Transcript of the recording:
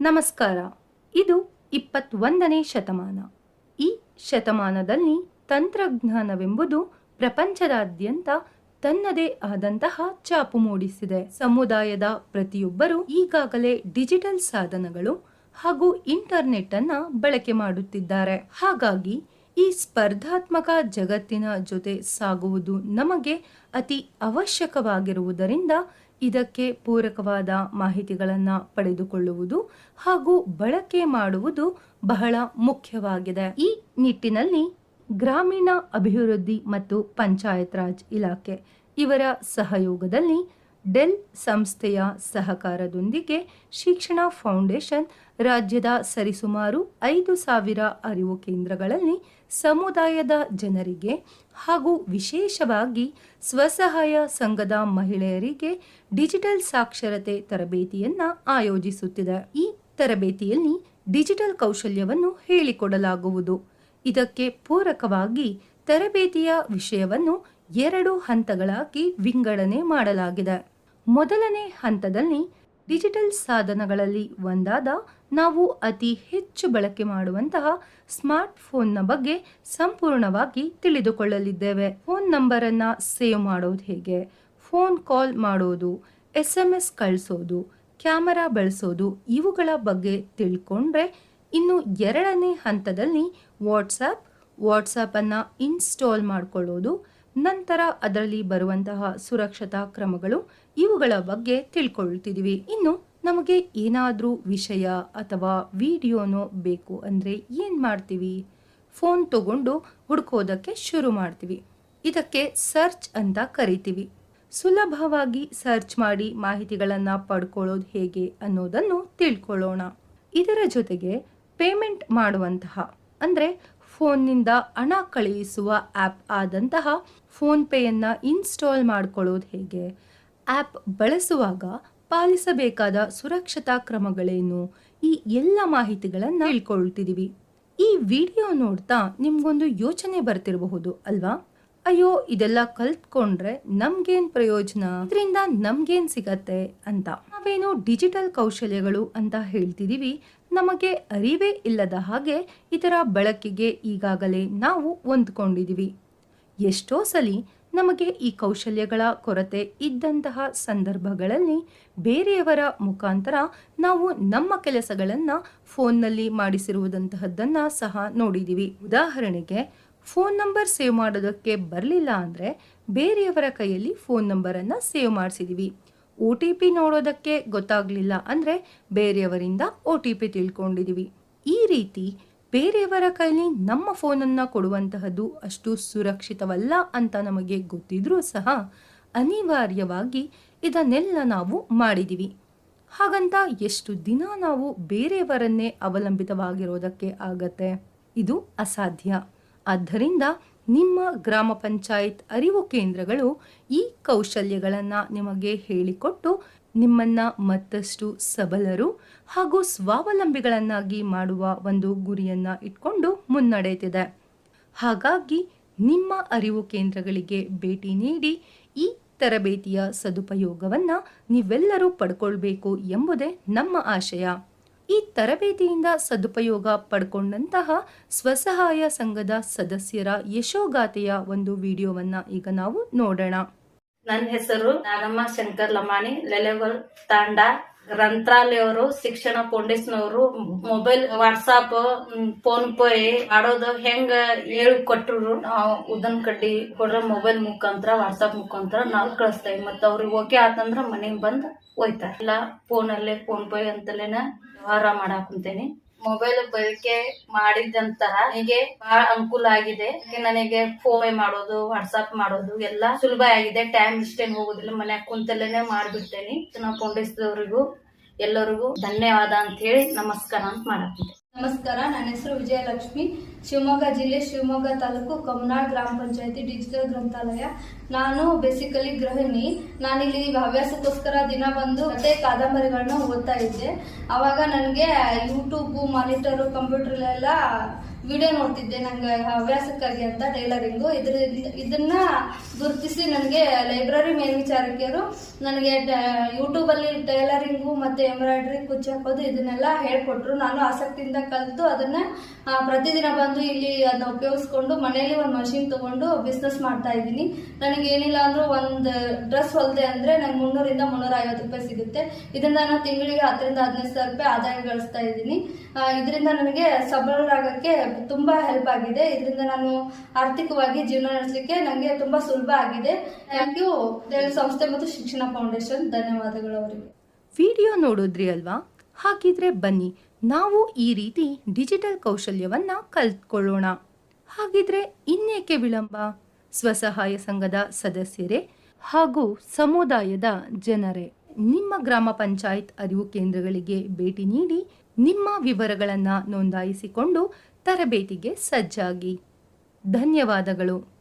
ನಮಸ್ಕಾರ. ಇದು ಇಪ್ಪತ್ತೊಂದನೇ ಶತಮಾನ. ಈ ಶತಮಾನದಲ್ಲಿ ತಂತ್ರಜ್ಞಾನವೆಂಬುದು ಪ್ರಪಂಚದಾದ್ಯಂತ ತನ್ನದೇ ಆದಂತಹ ಚಾಪು ಮೂಡಿಸಿದೆ. ಸಮುದಾಯದ ಪ್ರತಿಯೊಬ್ಬರೂ ಈಗಾಗಲೇ ಡಿಜಿಟಲ್ ಸಾಧನಗಳು ಹಾಗೂ ಇಂಟರ್ನೆಟ್ ಅನ್ನ ಬಳಕೆ ಮಾಡುತ್ತಿದ್ದಾರೆ. ಹಾಗಾಗಿ ಈ ಸ್ಪರ್ಧಾತ್ಮಕ ಜಗತ್ತಿನ ಜೊತೆ ಸಾಗುವುದು ನಮಗೆ ಅತಿ ಅವಶ್ಯಕವಾಗಿರುವುದರಿಂದ ಇದಕ್ಕೆ ಪೂರಕವಾದ ಮಾಹಿತಿಗಳನ್ನು ಪಡೆದುಕೊಳ್ಳುವುದು ಹಾಗೂ ಬಳಕೆ ಮಾಡುವುದು ಬಹಳ ಮುಖ್ಯವಾಗಿದೆ. ಈ ನಿಟ್ಟಿನಲ್ಲಿ ಗ್ರಾಮೀಣ ಅಭಿವೃದ್ಧಿ ಮತ್ತು ಪಂಚಾಯತ್ ರಾಜ್ ಇಲಾಖೆ ಇವರ ಸಹಯೋಗದಲ್ಲಿ ಡೆಲ್ ಸಂಸ್ಥೆಯ ಸಹಕಾರದೊಂದಿಗೆ ಶಿಕ್ಷಣ ಫೌಂಡೇಶನ್ ರಾಜ್ಯದ ಸರಿಸುಮಾರು ಐದು ಸಾವಿರ ಅರಿವು ಕೇಂದ್ರಗಳಲ್ಲಿ ಸಮುದಾಯದ ಜನರಿಗೆ ಹಾಗೂ ವಿಶೇಷವಾಗಿ ಸ್ವಸಹಾಯ ಸಂಘದ ಮಹಿಳೆಯರಿಗೆ ಡಿಜಿಟಲ್ ಸಾಕ್ಷರತೆ ತರಬೇತಿಯನ್ನು ಆಯೋಜಿಸುತ್ತಿದೆ. ಈ ತರಬೇತಿಯಲ್ಲಿ ಡಿಜಿಟಲ್ ಕೌಶಲ್ಯವನ್ನು ಹೇಳಿಕೊಡಲಾಗುವುದು. ಇದಕ್ಕೆ ಪೂರಕವಾಗಿ ತರಬೇತಿಯ ವಿಷಯವನ್ನು ಎರಡು ಹಂತಗಳಾಗಿ ವಿಂಗಡಣೆ ಮಾಡಲಾಗಿದೆ. ಮೊದಲನೇ ಹಂತದಲ್ಲಿ ಡಿಜಿಟಲ್ ಸಾಧನಗಳಲ್ಲಿ ಒಂದಾದ ನಾವು ಅತಿ ಹೆಚ್ಚು ಬಳಕೆ ಮಾಡುವಂತಹ ಸ್ಮಾರ್ಟ್ ಫೋನ್ನ ಬಗ್ಗೆ ಸಂಪೂರ್ಣವಾಗಿ ತಿಳಿದುಕೊಳ್ಳಲಿದ್ದೇವೆ. ಫೋನ್ ನಂಬರನ್ನು ಸೇವ್ ಮಾಡೋದು ಹೇಗೆ? ಫೋನ್ ಕಾಲ್ ಮಾಡೋದು ಎಸ್ ಎಂ ಎಸ್ ಕಳಿಸೋದು, ಕ್ಯಾಮರಾ ಬಳಸೋದು ಇವುಗಳ ಬಗ್ಗೆ ತಿಳ್ಕೊಂಡ್ರೆ ಇನ್ನು ಎರಡನೇ ಹಂತದಲ್ಲಿ ವಾಟ್ಸಪ್. ವಾಟ್ಸಪ್ಪನ್ನು ಇನ್ಸ್ಟಾಲ್ ಮಾಡಿಕೊಳ್ಳೋದು ನಂತರ ಅದರಲ್ಲಿ ಬರುವಂತಹ ಸುರಕ್ಷತಾ ಕ್ರಮಗಳು ಇವುಗಳ ಬಗ್ಗೆ ತಿಳ್ಕೊಳ್ತಿದ್ದೀವಿ ಇನ್ನು ನಮಗೆ ಏನಾದರೂ ವಿಷಯ ಅಥವಾ ವಿಡಿಯೋನೋ ಬೇಕು ಅಂದರೆ ಏನು ಮಾಡ್ತೀವಿ? ಫೋನ್ ತಗೊಂಡು ಹುಡ್ಕೋದಕ್ಕೆ ಶುರು ಮಾಡ್ತೀವಿ. ಇದಕ್ಕೆ ಸರ್ಚ್ ಅಂತ ಕರಿತೀವಿ. ಸುಲಭವಾಗಿ ಸರ್ಚ್ ಮಾಡಿ ಮಾಹಿತಿಗಳನ್ನು ಪಡ್ಕೊಳ್ಳೋದು ಹೇಗೆ ಅನ್ನೋದನ್ನು ತಿಳ್ಕೊಳ್ಳೋಣ. ಇದರ ಜೊತೆಗೆ ಪೇಮೆಂಟ್ ಮಾಡುವಂತಹ ಅಂದರೆ ಫೋನ್ನಿಂದ ಹಣ ಕಳುಹಿಸುವ ಆ್ಯಪ್ ಆದಂತಹ ಫೋನ್ಪೇಯನ್ನು ಇನ್ಸ್ಟಾಲ್ ಮಾಡ್ಕೊಳ್ಳೋದು ಹೇಗೆ? ಆ್ಯಪ್ ಬಳಸುವಾಗ ಪಾಲಿಸಬೇಕಾದ ಸುರಕ್ಷತಾ ಕ್ರಮಗಳೇನು? ಈ ಎಲ್ಲ ಮಾಹಿತಿಗಳನ್ನು ತಿಳ್ಕೊಳ್ತಿದ್ದೀವಿ ಈ ವಿಡಿಯೋ ನೋಡ್ತಾ ನಿಮ್ಗೊಂದು ಯೋಚನೆ ಬರ್ತಿರಬಹುದು ಅಲ್ವಾ? ಅಯ್ಯೋ, ಇದೆಲ್ಲ ಕಲ್ತ್ಕೊಂಡ್ರೆ ನಮ್ಗೇನ್ ಪ್ರಯೋಜನ? ಇದರಿಂದ ನಮ್ಗೇನ್ ಸಿಗತ್ತೆ ಅಂತ. ನಾವೇನು ಡಿಜಿಟಲ್ ಕೌಶಲ್ಯಗಳು ಅಂತ ಹೇಳ್ತಿದೀವಿ. ನಮಗೆ ಅರಿವೇ ಇಲ್ಲದ ಹಾಗೆ ಇದರ ಬಳಕೆಗೆ ಈಗಾಗಲೇ ನಾವು ಹೊಂದ್ಕೊಂಡಿದ್ದೀವಿ ಎಷ್ಟೋ ಸಲಿ ನಮಗೆ ಈ ಕೌಶಲ್ಯಗಳ ಕೊರತೆ ಇದ್ದಂತಹ ಸಂದರ್ಭಗಳಲ್ಲಿ ಬೇರೆಯವರ ಮುಖಾಂತರ ನಾವು ನಮ್ಮ ಕೆಲಸಗಳನ್ನು ಫೋನ್ನಲ್ಲಿ ಮಾಡಿಸಿರುವುದಂತಹದ್ದನ್ನು ಸಹ ನೋಡಿದ್ದೀವಿ ಉದಾಹರಣೆಗೆ, ಫೋನ್ ನಂಬರ್ ಸೇವ್ ಮಾಡೋದಕ್ಕೆ ಬರಲಿಲ್ಲ ಅಂದರೆ ಬೇರೆಯವರ ಕೈಯಲ್ಲಿ ಫೋನ್ ನಂಬರನ್ನು ಸೇವ್ ಮಾಡಿಸಿದ್ದೀವಿ ಒ ಟಿ ಪಿ ನೋಡೋದಕ್ಕೆ ಗೊತ್ತಾಗಲಿಲ್ಲ ಅಂದರೆ ಬೇರೆಯವರಿಂದ ಒ ಟಿ ಪಿ ತಿಳ್ಕೊಂಡಿದ್ದೀವಿ ಈ ರೀತಿ ಬೇರೆಯವರ ಕೈಲಿ ನಮ್ಮ ಫೋನನ್ನು ಕೊಡುವಂತಹದ್ದು ಅಷ್ಟು ಸುರಕ್ಷಿತವಲ್ಲ ಅಂತ ನಮಗೆ ಗೊತ್ತಿದ್ರೂ ಸಹ ಅನಿವಾರ್ಯವಾಗಿ ಇದನ್ನೆಲ್ಲ ನಾವು ಮಾಡಿದ್ದೀವಿ ಹಾಗಂತ ಎಷ್ಟು ದಿನ ನಾವು ಬೇರೆಯವರನ್ನೇ ಅವಲಂಬಿತವಾಗಿರೋದಕ್ಕೆ ಆಗತ್ತೆ? ಇದು ಅಸಾಧ್ಯ. ಆದ್ದರಿಂದ ನಿಮ್ಮ ಗ್ರಾಮ ಪಂಚಾಯತ್ ಅರಿವು ಕೇಂದ್ರಗಳು ಈ ಕೌಶಲ್ಯಗಳನ್ನು ನಿಮಗೆ ಹೇಳಿಕೊಟ್ಟು ನಿಮ್ಮನ್ನ ಮತ್ತಷ್ಟು ಸಬಲರು ಹಾಗೂ ಸ್ವಾವಲಂಬಿಗಳನ್ನಾಗಿ ಮಾಡುವ ಒಂದು ಗುರಿಯನ್ನ ಇಟ್ಕೊಂಡು ಮುನ್ನಡೆಯುತ್ತಿದೆ. ಹಾಗಾಗಿ ನಿಮ್ಮ ಅರಿವು ಕೇಂದ್ರಗಳಿಗೆ ಭೇಟಿ ನೀಡಿ ಈ ತರಬೇತಿಯ ಸದುಪಯೋಗವನ್ನು ನೀವೆಲ್ಲರೂ ಪಡ್ಕೊಳ್ಬೇಕು ಎಂಬುದೇ ನಮ್ಮ ಆಶಯ. ಈ ತರಬೇತಿಯಿಂದ ಸದುಪಯೋಗ ಪಡ್ಕೊಂಡಂತಹ ಸ್ವಸಹಾಯ ಸಂಘದ ಸದಸ್ಯರ ಯಶೋಗಾಥೆಯ ಒಂದು ವಿಡಿಯೋವನ್ನ ಈಗ ನಾವು ನೋಡೋಣ. ನನ್ನ ಹೆಸರು ನಾಗಮ್ಮ ಶಂಕರ್ ಲಮಾಣಿ ಲೆಲೆಗಲ್ ತಾಂಡ, ಗ್ರಂಥಾಲಯವರು, ಶಿಕ್ಷಣ foundation mobile, WhatsApp PhonePe ಆಡೋದು ಹೆಂಗ ಹೇಳಿ ಕೊಟ್ಟರು, ನಾವು ಉದನ್ ಕಡ್ಡಿ ಕೊಡ್ರ ಮೊಬೈಲ್ ಮುಖಾಂತರ, ವಾಟ್ಸಾಪ್ ಮುಖಾಂತರ ನಾವು ಕಳಿಸ್ತೇವೆ. ಮತ್ತೆ ಅವ್ರಿಗೆ ಓಕೆ ಆತಂದ್ರ ಮನೆಗೆ ಬಂದ್ ಒಯ್ತಾರ ಇಲ್ಲ ಫೋನ್ ಅಲ್ಲೇ ಫೋನ್ ಪೇ ಅಂತಲೇನ ವ್ಯವಹಾರ ಮಾಡಾಕ್ ಕುಂತೇನಿ. ಮೊಬೈಲ್ ಬಳಕೆ ಮಾಡಿದಂತಹ ನನಗೆ ಬಹಳ ಅನುಕೂಲ ಆಗಿದೆ. ನನಗೆ ಫೋನ್ ಪೇ ಮಾಡೋದು ವಾಟ್ಸಾಪ್ ಮಾಡೋದು ಎಲ್ಲ ಸುಲಭ ಆಗಿದೆ. ಟೈಮ್ ಇಷ್ಟೇನ್ ಹೋಗುದಿಲ್ಲ. ಮನ್ಯಾಗ ಕುಂತಲ್ಲೇನೆ ಮಾಡ್ಬಿಡ್ತೇನೆ. ನಾವು ಫೌಂಡೇಶನ್ದವರಿಗೂ ಎಲ್ಲರಿಗೂ ಧನ್ಯವಾದ ಅಂತ ಹೇಳಿ ನಮಸ್ಕಾರ ಅಂತ ಮಾಡಾಕ್ತಿದ್ದೆ ನಮಸ್ಕಾರ, ನನ್ನ ಹೆಸರು ವಿಜಯಲಕ್ಷ್ಮಿ. ಶಿವಮೊಗ್ಗ ಜಿಲ್ಲೆ ಶಿವಮೊಗ್ಗ ತಾಲೂಕು ಕಮ್ನಾಳ್ ಗ್ರಾಮ ಪಂಚಾಯತಿ ಡಿಜಿಟಲ್ ಗ್ರಂಥಾಲಯ. ನಾನು ಬೇಸಿಕಲಿ ಗೃಹಿಣಿ. ನಾನಿಲ್ಲಿ ಹವ್ಯಾಸಕ್ಕೋಸ್ಕರ ದಿನ ಬಂದು ಮತ್ತೆ ಕಾದಂಬರಿಗಳನ್ನ ಓದ್ತಾ ಇದ್ದೆ. ಅವಾಗ ನನಗೆ ಯೂಟ್ಯೂಬು ಮಾನಿಟರು ಕಂಪ್ಯೂಟರ್ ಎಲ್ಲ ವಿಡಿಯೋ ನೋಡ್ತಿದ್ದೆ ನಂಗೆ ಹವ್ಯಾಸಕ್ಕಾಗಿ ಅಂತ ಟೈಲರಿಂಗು. ಇದ್ರ ಇದನ್ನ ಗುರುತಿಸಿ ನನಗೆ ಲೈಬ್ರರಿ ಮೇಲ್ವಿಚಾರಕಿಯರು ನನಗೆ ಯೂಟ್ಯೂಬ್ ಅಲ್ಲಿ ಟೈಲರಿಂಗು ಮತ್ತೆ ಎಂಬ್ರಾಯ್ಡ್ರಿ ಕುಚ್ಚು ಹಾಕೋದು ಇದನ್ನೆಲ್ಲ ಹೇಳ್ಕೊಟ್ರು. ನಾನು ಆಸಕ್ತಿಯಿಂದ ಕಲಿತು ಅದನ್ನ ಪ್ರತಿದಿನ ಬಂದು ಇಲ್ಲಿ ಅದನ್ನ ಉಪಯೋಗಿಸ್ಕೊಂಡು ಮನೆಯಲ್ಲಿ ಒಂದು ಮಷಿನ್ ತಗೊಂಡು ಬಿಸ್ನೆಸ್ ಮಾಡ್ತಾ ಇದ್ದೀನಿ. ನನಗೆ ಏನಿಲ್ಲ ಅಂದ್ರೂ ಒಂದು ಡ್ರೆಸ್ ಹೊಲ್ದೆ ಅಂದ್ರೆ ನಂಗೆ ಮುನ್ನೂರಿಂದ ಮುನ್ನೂರ ಐವತ್ತು ರೂಪಾಯಿ ಸಿಗುತ್ತೆ. ಇದರಿಂದ ನಾನು ತಿಂಗಳಿಗೆ ಹತ್ತರಿಂದ ಹದಿನೈದು ಸಾವಿರ ರೂಪಾಯಿ ಆದಾಯ ಗಳಿಸ್ತಾ ಇದ್ದೀನಿ. ಇದರಿಂದ ನನಗೆ ಸಬಲರಾಗಕ್ಕೆ ತುಂಬಾ ಹೆಲ್ಪ್ ಆಗಿದೆ. ಇದರಿಂದ ನಾನು ಆರ್ಥಿಕವಾಗಿ ಜೀವನ ನಡೆಸಲಿಕ್ಕೆ ನನಗೆ ತುಂಬಾ ಸುಲಭ ಆಗಿದೆ. ಥ್ಯಾಂಕ್ ಯು ಸಂಸ್ಥೆ ಮತ್ತು ಶಿಕ್ಷಣ ಫೌಂಡೇಶನ್ ಧನ್ಯವಾದಗಳು ಅವರಿಗೆ. ವಿಡಿಯೋ ನೋಡಿದ್ರಿ ಅಲ್ವಾ? ಹಾಗಿದ್ರೆ ಬನ್ನಿ, ನಾವು ಈ ರೀತಿ ಡಿಜಿಟಲ್ ಕೌಶಲ್ಯವನ್ನ ಕಲ್ತ್ಕೊಳ್ಳೋಣ. ಹಾಗಿದ್ರೆ ಇನ್ನೇಕೆ ವಿಳಂಬ? ಸ್ವಸಹಾಯ ಸಂಘದ ಸದಸ್ಯರೇ ಹಾಗೂ ಸಮುದಾಯದ ಜನರೇ, ನಿಮ್ಮ ಗ್ರಾಮ ಪಂಚಾಯತ್ ಅರಿವು ಕೇಂದ್ರಗಳಿಗೆ ಭೇಟಿ ನೀಡಿ ನಿಮ್ಮ ವಿವರಗಳನ್ನು ನೋಂದಾಯಿಸಿಕೊಂಡು ತರಬೇತಿಗೆ ಸಜ್ಜಾಗಿ. ಧನ್ಯವಾದಗಳು.